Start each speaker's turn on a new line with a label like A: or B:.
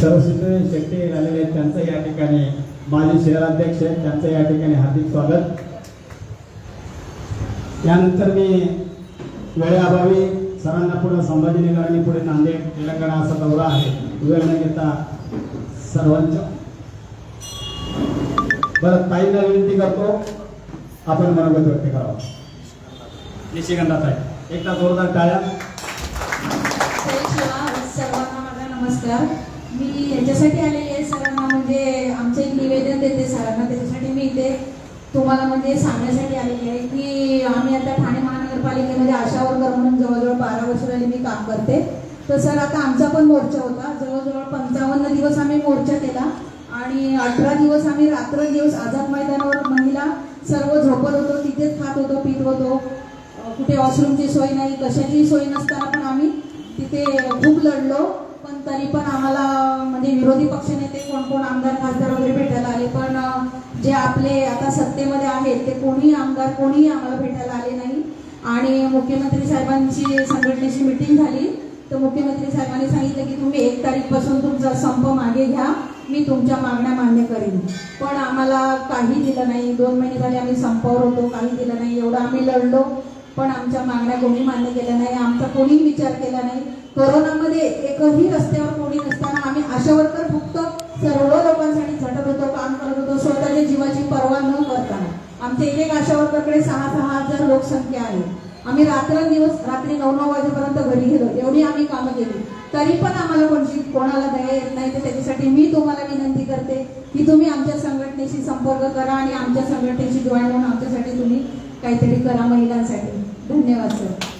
A: सर्वसिद्ध शेट्टी झालेले आहेत त्यांचं या ठिकाणी. माजी शहराध्यक्ष आहेत त्यांचं या ठिकाणी हार्दिक स्वागत. त्यानंतर मी वेळेअभावी सरांना पुढे संभाजीनगर आणि पुढे नांदेड तेलंगणा असा दौरा आहे. वेळ न घेता सर्वांच्या बरं ताईला विनंती करतो आपण मनोगत व्यक्त करावं. निशिगंधात आहे एकदा जोरदार टाळ्या.
B: सर्वांना माझा नमस्कार. मी याच्यासाठी आलेली आहे सरांना म्हणजे आमचं एक निवेदन देते सरांना. त्याच्यासाठी मी इथे तुम्हाला म्हणजे सांगण्यासाठी आलेली आहे की आम्ही आता ठाणे महानगरपालिकेमध्ये आशा वर्कर म्हणून जवळजवळ बारा वर्ष झाली मी काम करते. तर सर आता आमचा पण मोर्चा होता. जवळजवळ पंचावन्न दिवस आम्ही मोर्चा केला आणि अठरा दिवस आम्ही रात्र दिवस आझाद मैदानावर महिला सर्व झोपत होतो तिथेच खात होतो पित होतो. कुठे वॉशरूमची सोय नाही कशाची सोय नसताना पण आम्ही तिथे खूप लढलो. पण तरी पण आम्हाला म्हणजे विरोधी पक्षनेते कोण कोण आमदार खासदार वगैरे भेटायला आले. पण जे आपले आता सत्तेमध्ये आहेत ते कोणी आमदार कोणीही आम्हाला भेटायला आले नाही. आणि मुख्यमंत्री साहेबांची संघटनेची मिटिंग झाली. तर मुख्यमंत्री साहेबांनी सांगितलं की तुम्ही एक तारीखपासून तुमचा संप मागे घ्या. मी तुमच्या मागण्या मान्य करेन. पण आम्हाला काही दिलं नाही. दोन महिने झाले आम्ही संपावर होतो काही दिलं नाही. एवढं आम्ही लढलो. पण आमच्या मागण्या कोणी मान्य केल्या नाही आमचा कोणीही विचार केला नाही. कोरोनामध्ये एकही रस्त्यावर कोणी नसताना आम्ही आशा वर्कर फक्त सर्व लोकांसाठी झटत होतो काम करत होतो स्वतःच्या जीवाची पर्वा न करता. आमच्या एक एक आशा वर्करकडे सहा सहा हजार लोकसंख्या आहे. आम्ही रात्रंदिवस रात्री नऊ नऊ वाजेपर्यंत घरी गेलो. एवढी आम्ही कामं केली. तरी पण आम्हाला कोणची कोणाला दया येत नाही तर त्याच्यासाठी मी तुम्हाला विनंती करते की तुम्ही आमच्या संघटनेशी संपर्क करा आणि आमच्या संघटनेशी जॉईन होऊन आमच्यासाठी तुम्ही काहीतरी करा महिलांसाठी. धन्यवाद सर.